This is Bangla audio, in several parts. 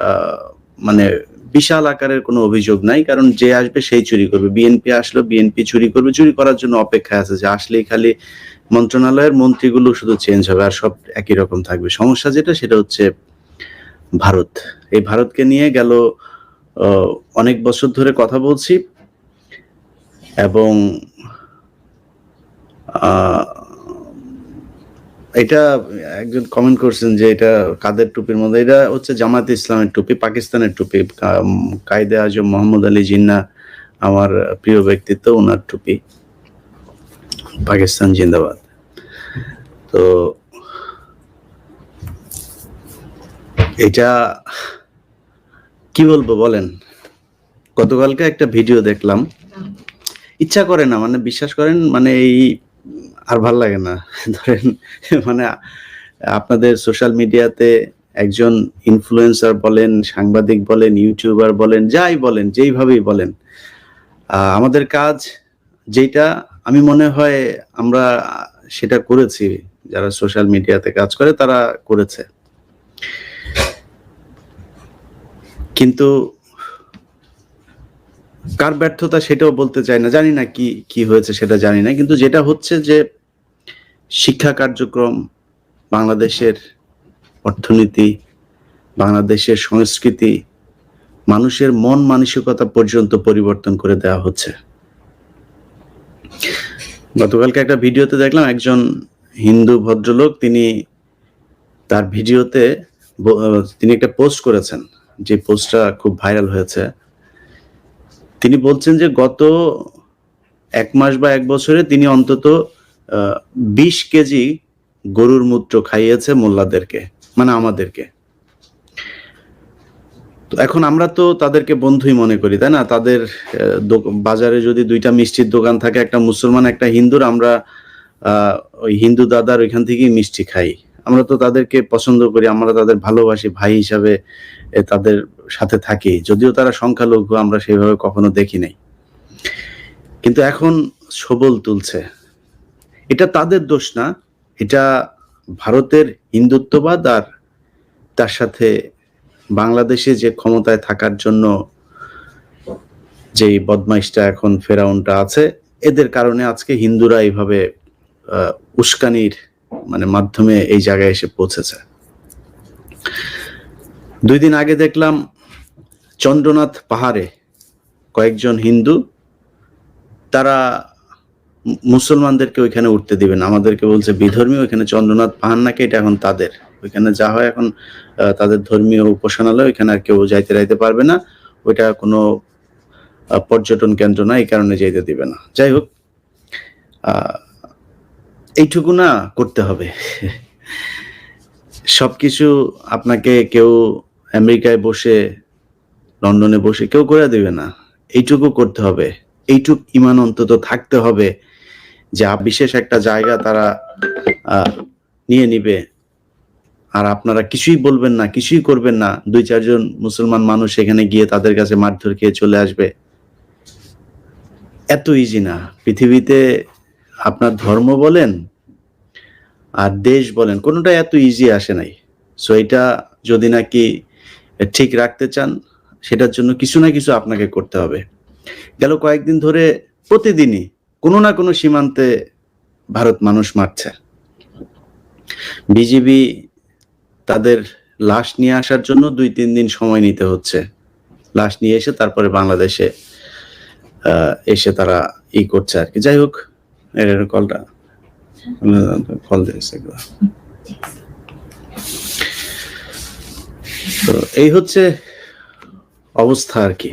আহ, মানে বিশাল আকারের কোনো অভিযোগ নাই কারণ যে আসবে সেই চুরি করবে। বিএনপি আসলো বিএনপি চুরি করবে চুরি করার জন্য অপেক্ষায় আছে যে আসলেই খালি মন্ত্রণালয়ের মন্ত্রীগুলো শুধু চেঞ্জ হবে আর সব একই রকম থাকবে। সমস্যা যেটা সেটা হচ্ছে ভারত। এই ভারতকে নিয়ে গেল অনেক বছর ধরে কথা বলছি এবং এটা একজন কমেন্ট করছেন যে এটা কাদের টুপির মধ্যে? এটা হচ্ছে জামাত ইসলামের টুপি, পাকিস্তানের টুপি। কায়েদে আজম মোহাম্মদ আলী জিন্না আমার প্রিয় ব্যক্তিত্ব, ওনার টুপি। পাকিস্তান জিন্দাবাদ। তো এটা কি বলব বলেন? গতকালকে একটা ভিডিও দেখলাম। ইচ্ছা করে না মানে বিশ্বাস করেন মানে এই আর ভালো লাগে না। ধরেন মানে আপনাদের সোশ্যাল মিডিয়াতে একজন ইনফ্লুয়েন্সার বলেন, সাংবাদিক বলেন ইউটিউবার বলেন, যাই বলেন, যেইভাবেই বলেন আমাদের কাজ যেটা আমি মনে হয় আমরা সেটা করেছি, যারা সোশ্যাল মিডিয়াতে কাজ করে, তারা করেছে। কিন্তু কার ব্যর্থতা সেটাও বলতে চাই না, জানি না কি কি হয়েছে সেটা জানি না, কিন্তু যেটা হচ্ছে যে শিক্ষা কার্যক্রম, বাংলাদেশের অর্থনীতি, বাংলাদেশের সংস্কৃতি, মানুষের মন মানসিকতা পর্যন্ত পরিবর্তন করে দেওয়া হচ্ছে। গতকালকে একটা ভিডিওতে দেখলাম একজন হিন্দু ভদ্রলোক, তিনি তার ভিডিওতে তিনি একটা পোস্ট করেছেন, যে পোস্টটা খুব ভাইরাল হয়েছে। তিনি বলছেন যে গত এক মাস বা এক বছরে তিনি অন্তত বিশ কেজি গরুর মূত্র খাইয়েছে মোল্লাদেরকে মানে আমাদেরকে। তো এখন আমরা তো তাদেরকে বন্ধুই মনে করি, তাই না? তাদের বাজারে যদি দুইটা মিষ্টির দোকান থাকে, একটা মুসলমান, একটা হিন্দুর, আমরা ওই হিন্দু দাদার ওইখান থেকেই মিষ্টি খাই। আমরা তো তাদেরকে পছন্দ করি, আমরা তাদের ভালোবাসি, ভাই হিসাবে তাদের সাথে থাকি। যদিও তারা সংখ্যালঘু, আমরা সেভাবে কখনো দেখি নাই। কিন্তু এখন সবল তুলছে। এটা তাদের দোষ না, এটা ভারতের হিন্দুত্ববাদ আর তার সাথে বাংলাদেশে যে ক্ষমতায় থাকার জন্য যেই বদমাইশটা এখন ফেরাউনটা আছে, এদের কারণে আজকে হিন্দুরা এইভাবে উস্কানির মানে মাধ্যমে এই জায়গায় এসে পৌঁছেছে। দুই দিন আগে দেখলাম চন্দ্রনাথ পাহাড়ে কয়েকজন হিন্দু, তারা মুসলমানদেরকে ওইখানে উঠতে দিবে না। আমাদেরকে বলছে, বিধর্মী ওইখানে চন্দ্রনাথ পাহাড় নাকি এটা এখন তাদের। ওইখানে যা হয় এখন তাদের ধর্মীয় উপাসনালয়, ওইখানে আর কেউ যাইতে রাইতে পারবে না। ওইটা কোনো পর্যটন কেন্দ্র না, এই কারণে যাইতে দিবে না। যাই হোক এইটুকু না করতে হবে। সবকিছু আপনাকে কেউ আমেরিকায় বসে, লন্ডনে বসে কেউ করে দিবে না। এইটুকু করতে হবে। এইটুক ইমান অন্তত থাকতে হবে। যে বিশেষ একটা জায়গা তারা নিয়ে নিবে। আর আপনারা কিছুই বলবেন না, কিছুই করবেন না। দুই, চারজন মুসলমান মানুষ এখানে গিয়ে তাদের কাছে মারধর খেয়ে চলে আসবে। এত ইজি না। পৃথিবীতে আপনার ধর্ম বলেন, আর দেশ বলেন, কোনোটা এত ইজি আসে নাই। সো এটা যদি নাকি ঠিক রাখতে চান, সেটার জন্য কিছু না কিছু আপনাকে করতে হবে। গেল কয়েকদিন ধরে প্রতিদিনই কোনো না কোনো সীমান্তে ভারত মানুষ মারছে। বিজিবি তাদের লাশ নিয়ে আসার জন্য দুই, তিন দিন সময় নিতে হচ্ছে। লাশ নিয়ে এসে তারপরে বাংলাদেশে এসে তারা ই করছে আর কি। যাই হোক, এর কলটা, কল দিয়েছে তো এই হচ্ছে অবস্থা আর কি।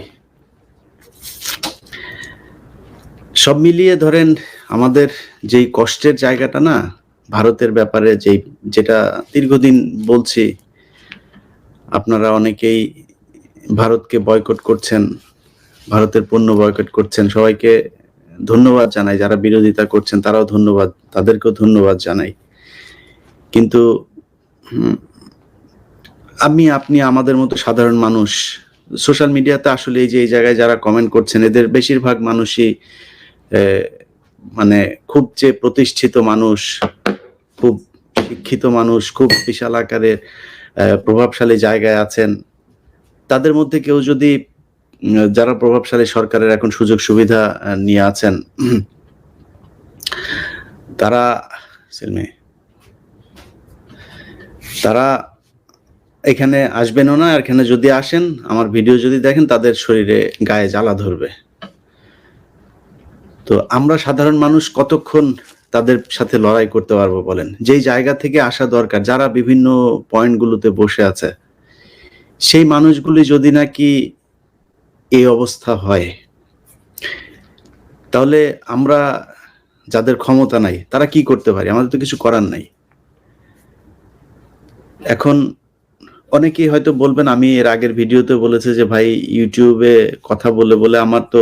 সব মিলিয়ে ধরেন আমাদের যেই কষ্টের জায়গাটা না, ভারতের ব্যাপারে যেই, যেটা দীর্ঘদিন বলছি, আপনারা অনেকেই ভারতকে বয়কট করছেন, ভারতের পণ্য বয়কট করছেন, সবাইকে ধন্যবাদ জানাই, যারা বিরোধিতা করছেন তারাও ধন্যবাদ, তাদেরকেও ধন্যবাদ জানাই। কিন্তু আমি, আপনি আমাদের মতো সাধারণ মানুষ, সোশ্যাল মিডিয়াতে আসলে এই যে, এই জায়গায় যারা কমেন্ট করছেন, এদের বেশিরভাগ মানুষই মানে খুব যে প্রতিষ্ঠিত মানুষ, খুব শিক্ষিত মানুষ, খুব বিশাল আকারে প্রভাবশালী জায়গায় আছেন, তাদের মধ্যে কেউ যদি যারা প্রভাবশালী সরকারের এখন সুযোগ সুবিধা নিয়ে আছেন, তারা তারা এখানে আসবেনও না এখানে যদি আসেন, আমার ভিডিও যদি দেখেন, তাদের শরীরে গায়ে জ্বালা ধরবে। তো আমরা সাধারণ মানুষ কতক্ষণ তাদের সাথে লড়াই করতে পারব বলেন? যেই জায়গা থেকে আসা দরকার, যারা বিভিন্ন পয়েন্টগুলোতে বসে আছে, সেই মানুষগুলি যদি নাকি এই অবস্থা হয়, তাহলে আমরা যাদের ক্ষমতা নাই, তারা কি করতে পারি? আমাদের তো কিছু করার নাই। এখন অনেকেই হয়তো বলবেন, আমি এর আগের ভিডিওতে বলেছে যে, ভাই, ইউটিউবে কথা বলে বলে আমার তো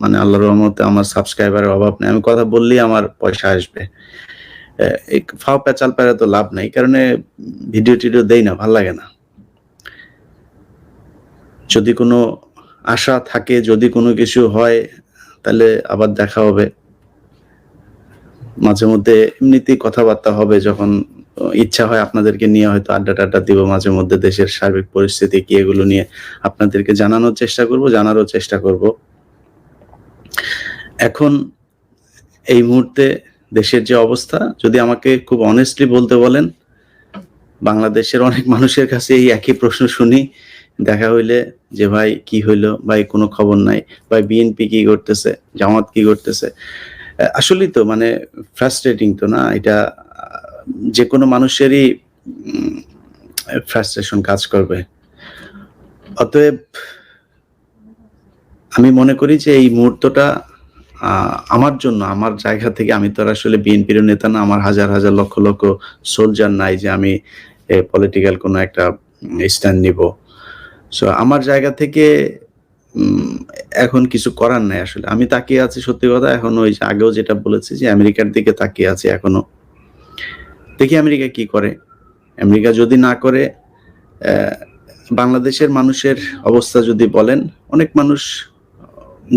মানে আল্লাহর রহমতে আমার সাবস্ক্রাইবারের অভাব নেই। আমি কথা বললেই আমার পয়সা আসবে। ফাও পেঁচাল পেরে তো লাভ নাই। কারণে ভিডিও টিডিও দেই না, ভালো লাগে না। যদি কোনো আশা থাকে, যদি কোনো কিছু হয়, তাহলে আবার দেখা হবে। মাঝে মধ্যে এমনিতেই কথাবার্তা হবে, যখন ইচ্ছা হয় আপনাদেরকে নিয়ে হয়তো আড্ডা টাড্ডা দিব, মাঝে মধ্যে দেশের সার্বিক পরিস্থিতি কি, এগুলো নিয়ে আপনাদেরকে জানানোর চেষ্টা করব, জানারও চেষ্টা করব। এখন এই মুহূর্তে দেশের যে অবস্থা, যদি আমাকে খুব অনেস্টলি বলতে বলেন, বাংলাদেশের অনেক মানুষের কাছে এই একই প্রশ্ন শুনি। দেখা হইলে যে, ভাই, কি হইল? ভাই, কোনো খবর নাই। ভাই বিএনপি কি করতেছে? জামাত কি করতেছে? আসলেই তো মানে ফ্রাস্ট্রেটিং তো না? এটা, যে কোনো মানুষেরই ফ্রাস্ট্রেশন কাজ করবে। অতএব, আমি মনে করি যে এই মুহূর্তটা আমার জন্য, আমার জায়গা থেকে আমি তো আসলে বিএনপির নেতা না, আমার হাজার হাজার লক্ষ লক্ষ সোলজার নাই যে আমি পলিটিক্যাল কোনো একটা স্ট্যান্ড নিব। সো আমার জায়গা থেকে এখন কিছু করার নাই আসলে। আমি তাকিয়ে আছি সত্যি কথা, এখন ওই আগেও যেটা বলেছি যে আমেরিকার দিকে তাকিয়ে আছি এখনও। দেখি আমেরিকা কি করে। আমেরিকা যদি না করে বাংলাদেশের মানুষের অবস্থা যদি বলেন, অনেক মানুষ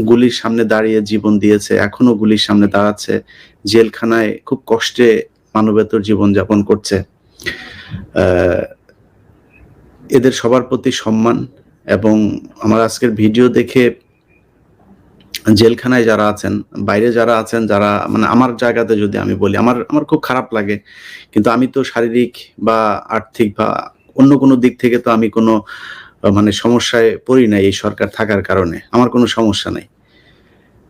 গুলির সামনে দাঁড়িয়ে জীবন দিয়েছে, এখনও গুলির সামনে দাঁড়াচ্ছে, জেলখানায় খুব কষ্টে মানবেতর জীবন যাপন করছে এদের সবার প্রতি সম্মান এবং আমার আজকের ভিডিও দেখে জেলখানায় যারা আছেন, বাইরে যারা আছেন, যারা মানে আমার জায়গাতে যদি আমি বলি, আমার আমার খুব খারাপ লাগে। কিন্তু আমি তো শারীরিক বা আর্থিক বা অন্য কোনো দিক থেকে তো আমি কোনো মানে সমস্যায় পড়ি নাই এই সরকার থাকার কারণে। আমার কোনো সমস্যা নাই।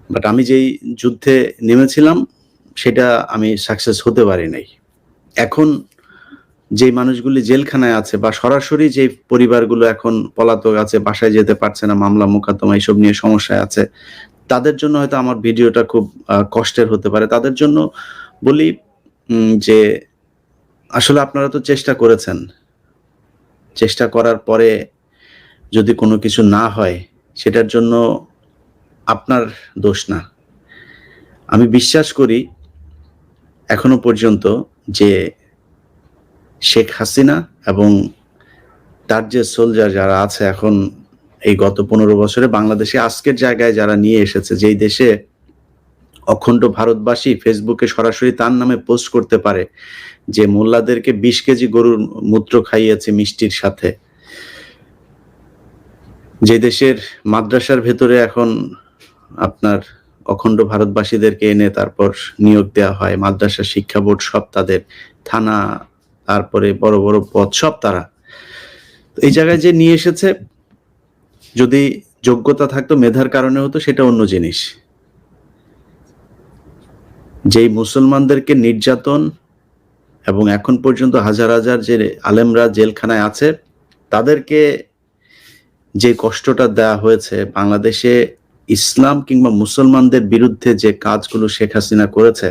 বাট আমি যেই যুদ্ধে নেমেছিলাম, সেটা আমি সাকসেস হতে পারি নাই। এখন যে মানুষগুলি জেলখানায় আছে বা সরাসরি যে পরিবারগুলো এখন পলাতক আছে, বাসায় যেতে পারছে না, মামলা, মোকদ্দমা এইসব নিয়ে সমস্যায় আছে, তাদের জন্য হয়তো আমার ভিডিওটা খুব কষ্টের হতে পারে। তাদের জন্য বলি যে আসলে আপনারা তো চেষ্টা করেছেন। চেষ্টা করার পরে যদি কোনো কিছু না হয়, সেটার জন্য আপনার দোষ না। আমি বিশ্বাস করি এখনও পর্যন্ত যে শেখ হাসিনা এবং তার যে সোলজার যারা আছে এখন, এই গত পনেরো বছরে বাংলাদেশে, আজকের জায়গায় যারা নিয়ে এসেছে, যেই দেশে অখণ্ড ভারতবাসী ফেসবুকে সরাসরি তার নামে পোস্ট করতে পারে, যে মোল্লাদেরকে বিশ কেজি গরুর মূত্র খাইয়েছে মিষ্টির সাথে যে দেশের মাদ্রাসার ভেতরে এখন আপনার অখণ্ড ভারতবাসীদেরকে এনে তারপর নিয়োগ দেওয়া হয়, মাদ্রাসা শিক্ষা বোর্ড সব তাদের, থানা, তারপরে বড় বড় পদ সব তারা। এই জায়গায় যে নিয়ে এসেছে, যদি যোগ্যতা থাকতো, মেধার কারণে হতো, সেটা অন্য জিনিস। যেই মুসলমানদেরকে নির্যাতন এবং এখন পর্যন্ত হাজার হাজার যে আলেমরা জেলখানায় আছে, তাদেরকে যে কষ্টটা দেওয়া হয়েছে, বাংলাদেশে ইসলাম কিংবা মুসলমানদের বিরুদ্ধে যে কাজগুলো শেখ হাসিনা করেছে,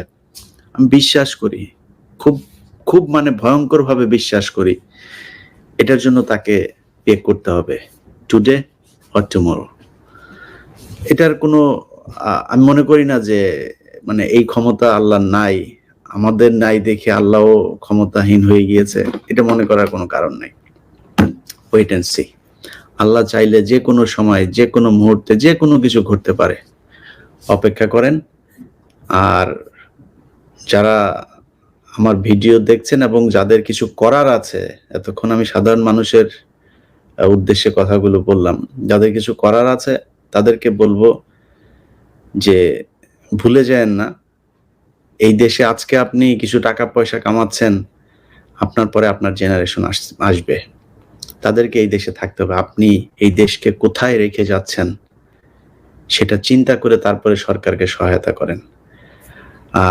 আমি বিশ্বাস করি, খুব খুব মানে ভয়ঙ্কর ভাবে বিশ্বাস করি, এটার জন্য তাকে পে করতে হবে টুডে অর টুমোরো এটার কোনো আমি মনে করি না যে মানে এই ক্ষমতা আল্লাহ নাই, আমাদের নাই দেখে আল্লাহও ক্ষমতাহীন হয়ে গিয়েছে, এটা মনে করার কোনো কারণ নাই। ওয়েট অ্যান্ড সি আল্লাহ চাইলে যে কোনো সময়, যে কোনো মুহূর্তে, যে কোনো কিছু ঘটতে পারে। অপেক্ষা করেন। আর যারা আমার ভিডিও দেখছেন এবং যাদের কিছু করার আছে, এতক্ষণ আমি সাধারণ মানুষের উদ্দেশ্যে কথাগুলো বললাম। যাদের কিছু করার আছে, তাদেরকে বলব যে ভুলে যায়েন না। এই দেশে আজকে আপনি কিছু টাকা পয়সা কামাচ্ছেন, আপনার পরে আপনার জেনারেশন আসবে। তাদেরকে এই দেশে থাকতে হবে। আপনি এই দেশকে কোথায় রেখে যাচ্ছেন সেটা চিন্তা করে তারপরে সরকারকে সহায়তা করেন।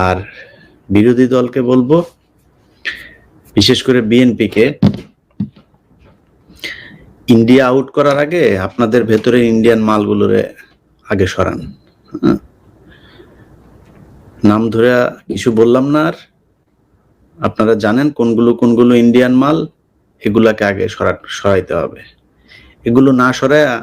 আর বিরোধী দলকে বলব, বিশেষ করে বিএনপিকে, ইন্ডিয়া আউট করার আগে আপনাদের ভেতরে ইন্ডিয়ান মালগুলোরে আগে সরান। হ্যাঁ? নাম ধরে কিছু বললাম না আর। আপনারা জানেন কোনগুলো কোনগুলো ইন্ডিয়ান মাল এগুলাকে আগে সরা সরাইতে হবে। এগুলো না সরায়া